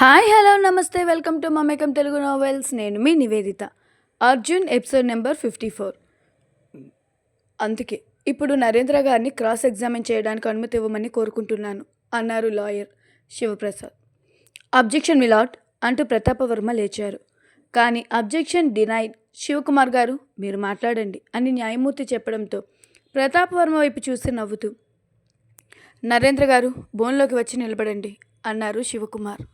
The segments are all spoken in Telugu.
Hi hello namaste welcome to Mamekam Telugu novels నేను మీ Nivedita Arjun episode number fifty four అందుకే ఇప్పుడు నరేంద్ర గారిని క్రాస్ ఎగ్జామిన్ చేయడానికి అనుమతి ఇవ్వమని కోరుకుంటున్నాను అన్నారు లాయర్ శివప్రసాద్. అబ్జెక్షన్ మిలాట్ అంటూ ప్రతాపవర్మ లేచారు. కానీ అబ్జెక్షన్ డినైడ్ శివకుమార్ గారు మీరు మాట్లాడండి అని న్యాయమూర్తి చెప్పడంతో ప్రతాపవర్మ వైపు చూసి నవ్వుతూ నరేంద్ర గారు బోన్లోకి వచ్చి నిలబడండి అన్నారు శివకుమార్.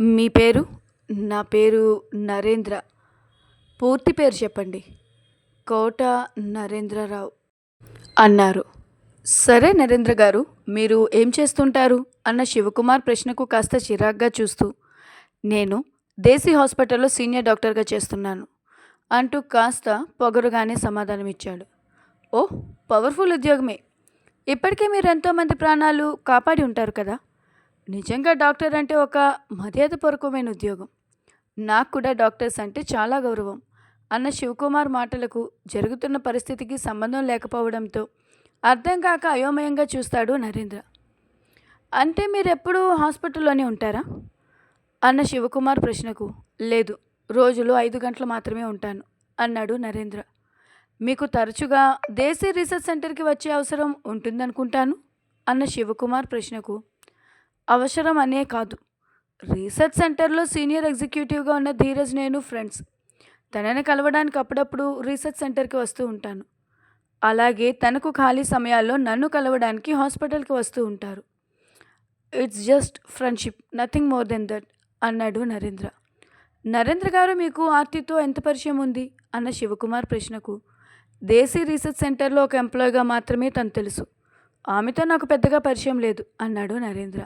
మీ పేరు? నా పేరు నరేంద్ర. పూర్తి పేరు చెప్పండి. కోట నరేంద్రరావు అన్నారు. సరే నరేంద్ర గారు మీరు ఏం చేస్తుంటారు? అన్న శివకుమార్ ప్రశ్నకు కాస్త చిరాగ్గా చూస్తూ నేను దేశీ హాస్పిటల్లో సీనియర్ డాక్టర్గా చేస్తున్నాను అంటూ కాస్త పొగరుగానే సమాధానమిచ్చాడు. ఓ పవర్ఫుల్ ఉద్యోగమే. ఇప్పటికే మీరు ఎంతోమంది ప్రాణాలు కాపాడి ఉంటారు కదా? నిజంగా డాక్టర్ అంటే ఒక మర్యాదపూర్వకమైన ఉద్యోగం. నాకు కూడా డాక్టర్స్ అంటే చాలా గౌరవం. అన్న శివకుమార్ మాటలకు జరుగుతున్న పరిస్థితికి సంబంధం లేకపోవడంతో అర్థం కాక అయోమయంగా చూస్తాడు నరేంద్ర. అంటే మీరెప్పుడూ హాస్పిటల్లోనే ఉంటారా? అన్న శివకుమార్ ప్రశ్నకు. లేదు రోజులో ఐదు గంటలు మాత్రమే ఉంటాను అన్నాడు నరేంద్ర. మీకు తరచుగా దేశీ రీసెర్చ్ సెంటర్కి వచ్చే అవసరం ఉంటుందనుకుంటాను? అన్న శివకుమార్ ప్రశ్నకు. అవసరం అనే కాదు. రీసెర్చ్ సెంటర్లో సీనియర్ ఎగ్జిక్యూటివ్గా ఉన్న ధీరజ్ నేను ఫ్రెండ్స్. తనని కలవడానికి అప్పుడప్పుడు రీసెర్చ్ సెంటర్కి వస్తూ ఉంటాను. అలాగే తనకు ఖాళీ సమయాల్లో నన్ను కలవడానికి హాస్పిటల్కి వస్తూ ఉంటారు. It's just friendship nothing more then that అన్నాడు నరేంద్ర. నరేంద్ర గారు మీకు ఆర్తితో ఎంత పరిచయం ఉంది? అన్న శివకుమార్ ప్రశ్నకు. దేశీ రీసెర్చ్ సెంటర్లో ఒక ఎంప్లాయ్గా మాత్రమే తను తెలుసు. ఆమెతో నాకు పెద్దగా పరిచయం లేదు అన్నాడు Narendra.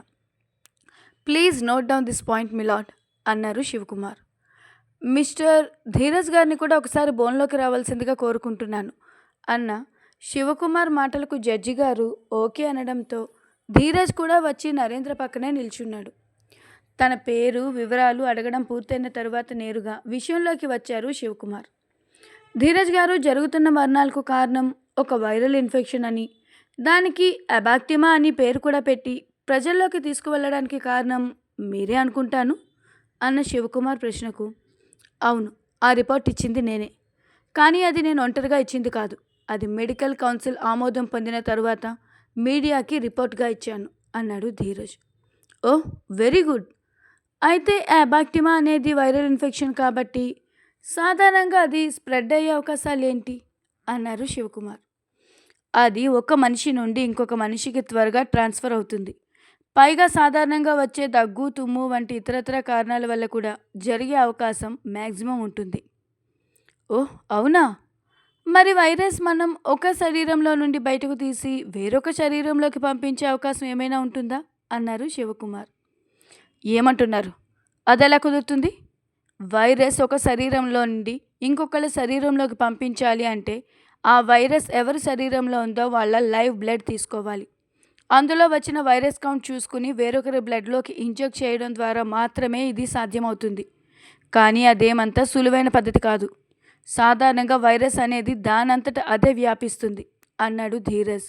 Please note down this point మిలాట్ అన్నారు శివకుమార్. మిస్టర్ ధీరజ్ గారిని కూడా ఒకసారి బోన్లోకి రావాల్సిందిగా కోరుకుంటున్నాను అన్న శివకుమార్ మాటలకు జడ్జి గారు ఓకే అనడంతో ధీరజ్ కూడా వచ్చి నరేంద్ర పక్కనే నిల్చున్నాడు. తన పేరు వివరాలు అడగడం పూర్తయిన తరువాత నేరుగా విషయంలోకి వచ్చారు శివకుమార్. ధీరజ్ గారు జరుగుతున్న మరణాలకు కారణం ఒక వైరల్ ఇన్ఫెక్షన్ అని దానికి అబాక్టిమా అని పేరు కూడా పెట్టి ప్రజల్లోకి తీసుకువెళ్ళడానికి కారణం మీరే అనుకుంటాను? అన్న శివకుమార్ ప్రశ్నకు. అవును ఆ రిపోర్ట్ ఇచ్చింది నేనే. కానీ అది నేను ఒంటరిగా ఇచ్చింది కాదు. అది మెడికల్ కౌన్సిల్ ఆమోదం పొందిన తరువాత మీడియాకి రిపోర్ట్గా ఇచ్చాను అన్నాడు ధీరజ్. ఓ వెరీ గుడ్. అయితే యాబాక్టిమా అనేది వైరల్ ఇన్ఫెక్షన్ కాబట్టి సాధారణంగా అది స్ప్రెడ్ అయ్యే అవకాశాలు ఏంటి? అన్నారు శివకుమార్. అది ఒక మనిషి నుండి ఇంకొక మనిషికి త్వరగా ట్రాన్స్ఫర్ అవుతుంది. పైగా సాధారణంగా వచ్చే దగ్గు తుమ్ము వంటి ఇతరతర కారణాల వల్ల కూడా జరిగే అవకాశం మ్యాక్సిమం ఉంటుంది. ఓహ్ అవునా? మరి వైరస్ మనం ఒక శరీరంలో నుండి బయటకు తీసి వేరొక శరీరంలోకి పంపించే అవకాశం ఏమైనా ఉంటుందా? అన్నారు శివకుమార్. ఏమంటున్నారు? అది ఎలా కుదురుతుంది? వైరస్ ఒక శరీరంలో నుండి ఇంకొకళ్ళ శరీరంలోకి పంపించాలి అంటే ఆ వైరస్ ఎవరి శరీరంలో ఉందో వాళ్ళ లైవ్ బ్లడ్ తీసుకోవాలి. అందులో వచ్చిన వైరస్ కౌంట్ చూసుకుని వేరొకరి బ్లడ్లోకి ఇంజెక్ట్ చేయడం ద్వారా మాత్రమే ఇది సాధ్యమవుతుంది. కానీ అదేమంత సులువైన పద్ధతి కాదు. సాధారణంగా వైరస్ అనేది దానంతట అదే వ్యాపిస్తుంది అన్నాడు ధీరజ్.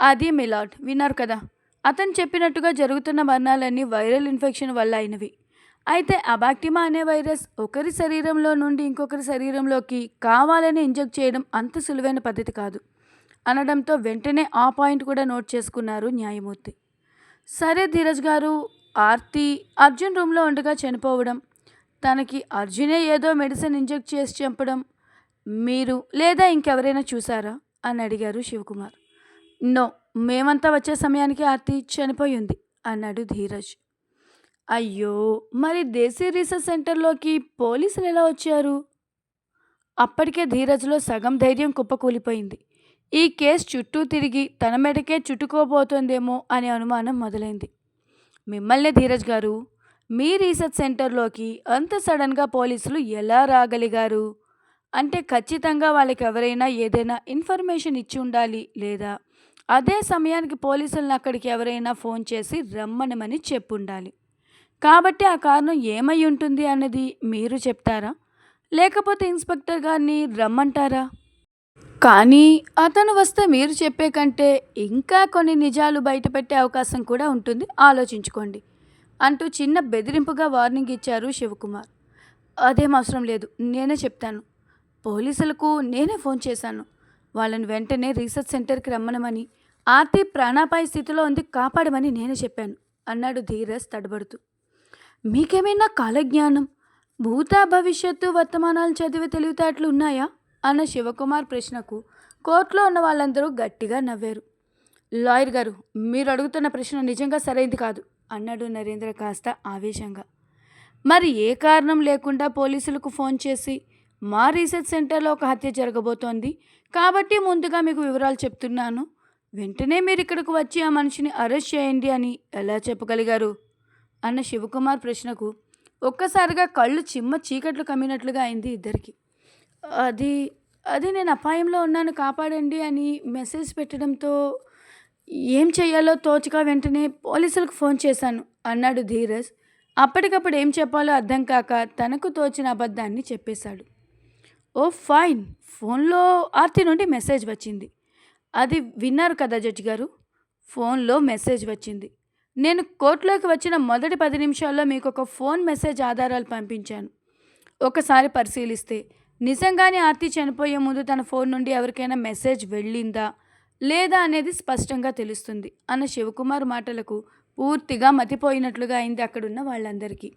అది మిలాడ్ విన్నారు కదా. అతను చెప్పినట్టుగా జరుగుతున్న మరణాలన్నీ వైరల్ ఇన్ఫెక్షన్ వల్ల అయినవి. అయితే అబాక్టిమా అనే వైరస్ ఒకరి శరీరంలో నుండి ఇంకొకరి శరీరంలోకి కావాలని ఇంజెక్ట్ చేయడం అంత సులువైన పద్ధతి కాదు. అనడంతో వెంటనే ఆ పాయింట్ కూడా నోట్ చేసుకున్నారు న్యాయమూర్తి. సరే ధీరజ్ గారు ఆర్తి అర్జున్ రూమ్లో ఉండగా చనిపోవడం తనకి అర్జునే ఏదో మెడిసిన్ ఇంజెక్ట్ చేసి చంపడం మీరు లేదా ఇంకెవరైనా చూసారా? అని అడిగారు శివకుమార్. నో మేమంతా వచ్చే సమయానికి ఆర్తి చనిపోయింది అన్నాడు ధీరజ్. అయ్యో మరి దేశీ రీసెర్చ్ సెంటర్లోకి పోలీసులు ఎలా వచ్చారు? అప్పటికే ధీరజ్లో సగం ధైర్యం కుప్పకూలిపోయింది. ఈ కేసు చుట్టూ తిరిగి తన మెడకే చుట్టుకోబోతోందేమో అనే అనుమానం మొదలైంది. మిమ్మల్ని ధీరజ్ గారు మీ రీసెర్చ్ సెంటర్లోకి అంత సడన్గా పోలీసులు ఎలా రాగలిగారు? అంటే ఖచ్చితంగా వాళ్ళకి ఎవరైనా ఏదైనా ఇన్ఫర్మేషన్ ఇచ్చి ఉండాలి లేదా అదే సమయానికి పోలీసులను అక్కడికి ఎవరైనా ఫోన్ చేసి రమ్మనమని చెప్పుండాలి. కాబట్టి ఆ కారణం ఏమై ఉంటుంది అన్నది మీరు చెప్తారా? లేకపోతే ఇన్స్పెక్టర్ గారిని రమ్మంటారా? కానీ అతను వస్తే మీరు చెప్పే కంటే ఇంకా కొన్ని నిజాలు బయటపెట్టే అవకాశం కూడా ఉంటుంది. ఆలోచించుకోండి. అంటూ చిన్న బెదిరింపుగా వార్నింగ్ ఇచ్చారు శివకుమార్. అదేం అవసరం లేదు. నేనే చెప్తాను. పోలీసులకు నేనే ఫోన్ చేశాను. వాళ్ళని వెంటనే రీసెర్చ్ సెంటర్కి రమ్మనమని ఆర్తి ప్రాణాపాయ స్థితిలో ఉంది కాపాడమని నేనే చెప్పాను అన్నాడు ధీరస్ తడబడుతూ. మీకేమైనా కాలజ్ఞానం? భూత భవిష్యత్తు వర్తమానాలు చదివే తెలివితేటలు ఉన్నాయా? అన్న శివకుమార్ ప్రశ్నకు కోర్టులో ఉన్న వాళ్ళందరూ గట్టిగా నవ్వారు. లాయర్ గారు మీరు అడుగుతున్న ప్రశ్న నిజంగా సరైంది కాదు అన్నాడు నరేంద్ర కాస్త ఆవేశంగా. మరి ఏ కారణం లేకుండా పోలీసులకు ఫోన్ చేసి మా రీసెర్చ్ సెంటర్లో ఒక హత్య జరగబోతోంది కాబట్టి ముందుగా మీకు వివరాలు చెప్తున్నాను. వెంటనే మీరు ఇక్కడికి వచ్చి ఆ మనిషిని అరెస్ట్ చేయండి అని ఎలా చెప్పగలిగారు? అన్న శివకుమార్ ప్రశ్నకు ఒక్కసారిగా కళ్ళు చిమ్మ చీకట్లు కమ్మినట్లుగా అయింది ఇద్దరికి. అది అది నేను అపాయంలో ఉన్నాను కాపాడండి అని మెసేజ్ పెట్టడంతో ఏం చేయాలో తోచక వెంటనే పోలీసులకు ఫోన్ చేశాను అన్నాడు ధీరజ్. అప్పటికప్పుడు ఏం చెప్పాలో అర్థం కాక తనకు తోచిన అబద్ధాన్ని చెప్పేశాడు. ఓ ఫైన్ ఫోన్లో ఆర్తి నుండి మెసేజ్ వచ్చింది. అది విన్నారు కదా జడ్జి గారు? ఫోన్లో మెసేజ్ వచ్చింది. నేను కోర్టులోకి వచ్చిన మొదటి పది నిమిషాల్లో మీకు ఒక ఫోన్ మెసేజ్ ఆధారాలు పంపించాను. ఒకసారి పరిశీలిస్తే నిజంగానే ఆర్తి చనిపోయే ముందు తన ఫోన్ నుండి ఎవరికైనా మెసేజ్ వెళ్ళిందా లేదా అనేది స్పష్టంగా తెలుస్తుంది అన్న శివకుమార్ మాటలకు పూర్తిగా మతిపోయినట్లుగా అయింది అక్కడున్న వాళ్ళందరికీ.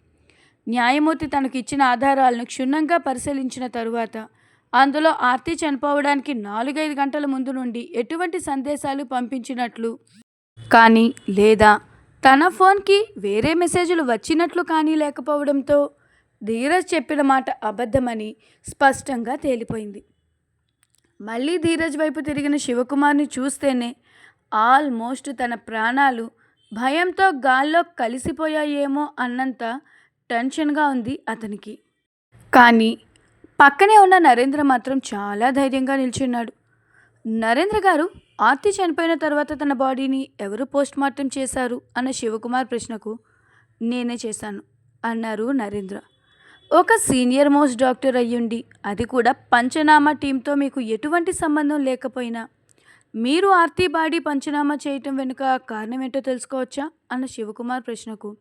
న్యాయమూర్తి తనకు ఇచ్చిన ఆధారాలను క్షుణ్ణంగా పరిశీలించిన తరువాత అందులో ఆర్తి చనిపోవడానికి నాలుగైదు గంటల ముందు నుండి ఎటువంటి సందేశాలు పంపించినట్లు కానీ లేదా తన ఫోన్కి వేరే మెసేజ్లు వచ్చినట్లు కానీ లేకపోవడంతో ధీరజ్ చెప్పిన మాట అబద్ధమని స్పష్టంగా తేలిపోయింది. మళ్ళీ ధీరజ్ వైపు తిరిగిన శివకుమార్ని చూస్తేనే ఆల్మోస్ట్ తన ప్రాణాలు భయంతో గాల్లో కలిసిపోయాయేమో అన్నంత టెన్షన్గా ఉంది అతనికి. కానీ పక్కనే ఉన్న నరేంద్ర మాత్రం చాలా ధైర్యంగా నిల్చున్నాడు. నరేంద్ర గారు ఆర్తి చనిపోయిన తర్వాత తన బాడీని ఎవరు పోస్ట్ మార్టం చేశారు అన్న శివకుమార్ ప్రశ్నకు నేనే చేశాను అన్నారు నరేంద్ర. ఒక సీనియర్ మోస్ట్ డాక్టర్ అయ్యుండి అది కూడా పంచనామా టీంతో మీకు ఎటువంటి సంబంధం లేకపోయినా. మీరు ఆర్తి బాడీ పంచనామా చేయటం వెనుక కారణం ఏంటో తెలుసుకోవచ్చా? అన్న శివకుమార్ ప్రశ్నకు.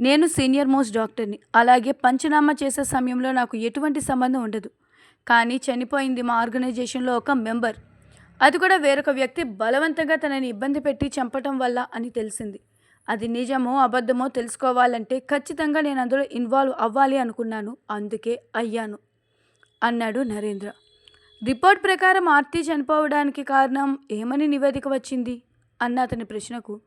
నేను సీనియర్ మోస్ట్ డాక్టర్ని అలాగే పంచనామా చేసే సమయంలో నాకు ఎటువంటి సంబంధం ఉండదు. కానీ చనిపోయింది మా ఆర్గనైజేషన్లో ఒక మెంబర్. అది కూడా వేరొక వ్యక్తి బలవంతంగా తనని ఇబ్బంది పెట్టి చంపటం వల్ల అని తెలిసింది. అది నిజమో అబద్ధమో తెలుసుకోవాలంటే ఖచ్చితంగా నేను అందులో ఇన్వాల్వ్ అవ్వాలి అనుకున్నాను. అందుకే అయ్యాను అన్నాడు నరేంద్ర. రిపోర్ట్ ప్రకారం ఆర్తి చనిపోవడానికి కారణం ఏమని నివేదిక వచ్చింది? అన్న అతని ప్రశ్నకు.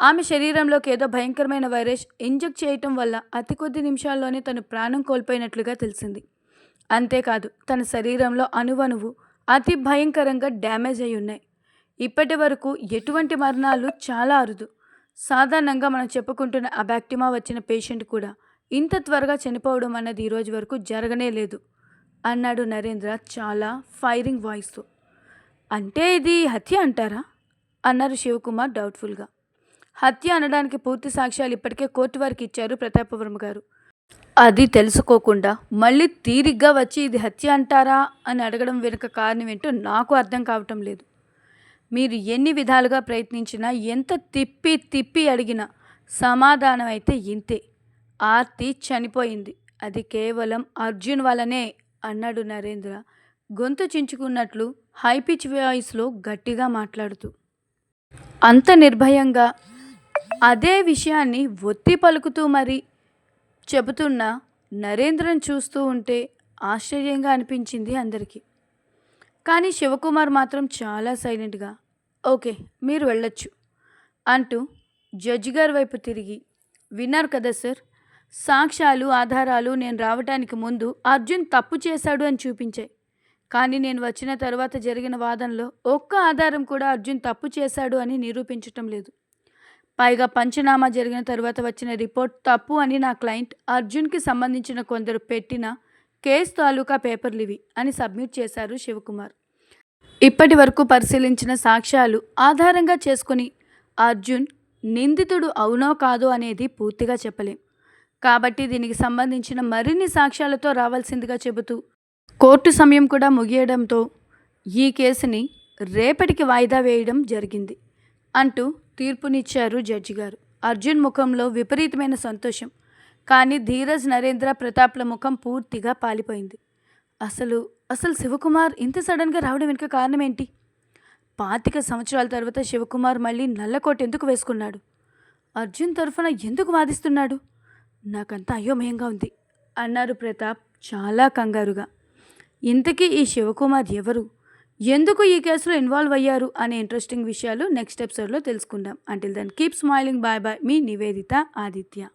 ఆమె శరీరంలోకి ఏదో భయంకరమైన వైరస్ ఇంజెక్ట్ చేయటం వల్ల అతి కొద్ది నిమిషాల్లోనే తను ప్రాణం కోల్పోయినట్లుగా తెలిసింది. అంతేకాదు తన శరీరంలో అణువణువు అతి భయంకరంగా డ్యామేజ్ అయి ఉన్నాయి ఇప్పటి వరకు ఎటువంటి మరణాలు చాలా అరుదు. సాధారణంగా మనం చెప్పుకుంటున్న అబాక్టిమా వచ్చిన పేషెంట్ కూడా ఇంత త్వరగా చనిపోవడం అన్నది ఈరోజు వరకు జరగనే లేదు అన్నాడు నరేంద్ర చాలా ఫైరింగ్ వాయిస్తో. అంటే ఇది హత్య అంటారా? అన్నారు శివకుమార్ డౌట్ఫుల్గా. హత్య అనడానికి పూర్తి సాక్ష్యాలు ఇప్పటికే కోర్టు వారికి ఇచ్చారు ప్రతాపవర్మ గారు. అది తెలుసుకోకుండా మళ్ళీ తీరిగ్గా వచ్చి ఇది హత్య అంటారా అని అడగడం వెనుక కారణం ఏంటో నాకు అర్థం కావటం లేదు. మీరు ఎన్ని విధాలుగా ప్రయత్నించినా ఎంత తిప్పి తిప్పి అడిగినా సమాధానం అయితే ఇంతే. ఆర్తి చనిపోయింది. అది కేవలం అర్జున్ వల్లనే అన్నాడు నరేంద్ర. గొంతు చించుకున్నట్లు హై పిచ్ వాయిస్లో గట్టిగా మాట్లాడుతూ. అంత నిర్భయంగా అదే విషయాన్ని ఒత్తి పలుకుతూ మరి చెబుతున్న నరేంద్రను చూస్తూ ఉంటే ఆశ్చర్యంగా అనిపించింది అందరికీ. కానీ శివకుమార్ మాత్రం చాలా సైలెంట్గా ఓకే మీరు వెళ్ళొచ్చు అంటూ జడ్జి గారి వైపు తిరిగి విన్నారు కదా సార్ సాక్ష్యాలు ఆధారాలు నేను రావటానికి ముందు అర్జున్ తప్పు చేశాడు అని చూపించాయి. కానీ నేను వచ్చిన తర్వాత జరిగిన వాదనలో ఒక్క ఆధారం కూడా అర్జున్ తప్పు చేశాడు అని నిరూపించటం లేదు. పైగా పంచనామా జరిగిన తర్వాత వచ్చిన రిపోర్ట్ తప్పు అని నా క్లయింట్ అర్జున్కి సంబంధించిన కొందరు పెట్టిన కేసు తాలూకా పేపర్లు ఇవి అని సబ్మిట్ చేశారు శివకుమార్. ఇప్పటి వరకు పరిశీలించిన సాక్ష్యాలు ఆధారంగా చేసుకుని అర్జున్ నిందితుడు అవునో కాదో అనేది పూర్తిగా చెప్పలేం. కాబట్టి దీనికి సంబంధించిన మరిన్ని సాక్ష్యాలతో రావాల్సిందిగా చెబుతూ కోర్టు సమయం కూడా ముగియడంతో ఈ కేసుని రేపటికి వాయిదా వేయడం జరిగింది అంటూ తీర్పునిచ్చారు జడ్జి గారు. అర్జున్ ముఖంలో విపరీతమైన సంతోషం. కానీ ధీరజ్ నరేంద్ర ప్రతాప్ల ముఖం పూర్తిగా పాలిపోయింది. అసలు అసలు శివకుమార్ ఇంత సడన్గా రావడం వెనుక కారణం ఏంటి పాతిక సంవత్సరాల తర్వాత శివకుమార్ మళ్ళీ నల్లకోట ఎందుకు వేసుకున్నాడు? అర్జున్ తరఫున ఎందుకు వాదిస్తున్నాడు? నాకంతా అయోమయంగా ఉంది అన్నారు ప్రతాప్ చాలా కంగారుగా. ఇంతకీ ఈ శివకుమార్ ఎవరు? ఎందుకు ఈ కేసులో ఇన్వాల్వ్ అయ్యారు? అనే ఇంట్రెస్టింగ్ విషయాలు నెక్స్ట్ ఎపిసోడ్లో తెలుసుకుందాం. Until then keep smiling bye bye మీ నివేదిత ఆదిత్య.